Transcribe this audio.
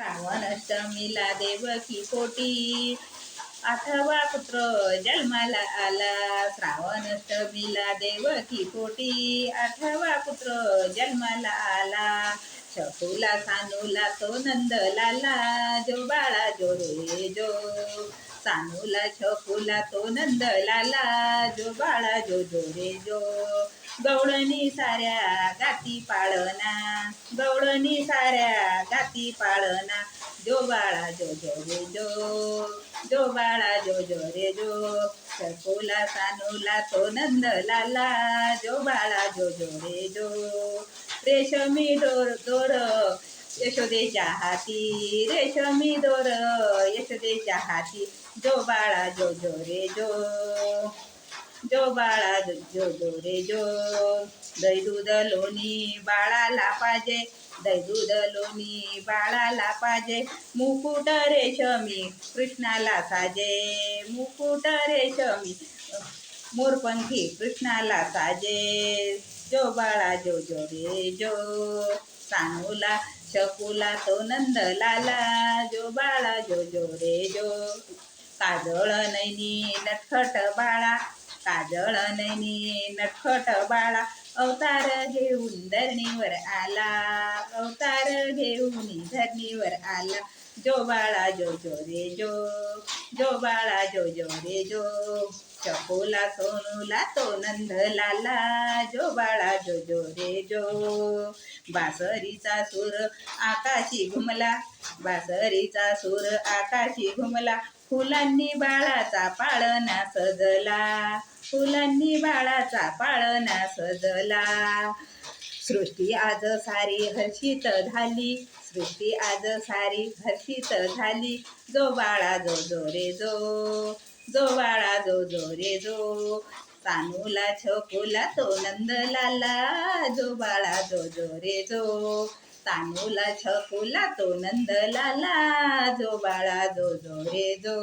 श्रावण अष्टमीला देवकी पोटी. आठवा पुत्र जन्माला आला. श्रावण अष्टमीला देवकी पोटी. आठवा पुत्र जन्माला आला. शकुला सानूला तो नंद लाला जो बाळा जो रे जो सानूला शकुला तो नंद लाला जो बाळा जो जो रे जो गवळणी साऱ्या गाती पाळना गवळणी साऱ्या गाती पाळना जो बाळा जो जो रे जो जो बाळा जो जो रे जो. सरकोला सानूला तो नंद लाला जो बाळा जो जो रे जो. रेशमी डोर दोर यशोदेच्या हाती रेशमी दोर यशोदेच्या हाती. जो बाळा जो जो रे जो. जो बाळा जो जो जो. रे जो दही दूध लोणी बाळाला पाहिजे. दही दूध लोणी बाळाला पाहिजे. मुकुट रेशमी कृष्णाला साजे. मुकुट रेशमी मोरपंखी कृष्णाला साजे. जो बाळा जो जो रे जो. सानूला शकुला तो नंद लाला जो बाळा जो जो रे जो. काजळ नैनी नटखट बाळा काजळ नैनी नटखट बाळा अवतार घेऊन धरणीवर आला. अवतार घेऊन धरणीवर आला. जो बाळा जो जो रे जो जो बाळा जो जो रे जो चकोला सोनूला तो नंद लाला जो बाळा जो जो रे जो बासरीचा सूर आकाशी घुमला. बासरीचा सूर आकाशी घुमला. फुलांनी बाळाचा पाळणा सजला. फुलांनी बाळाचा पाळणा सजला. सृष्टी आज सारी हर्षित झाली. सृष्टी आज सारी हर्षित झाली. जो बाळा जो जो रे जो जो बाळा जो जो रे जो. तानूला छकुला तो नंद लाला जो बाळा जो जो रे जो तानूला छकुला तो नंदलाला जो बाळा जो जो रे जो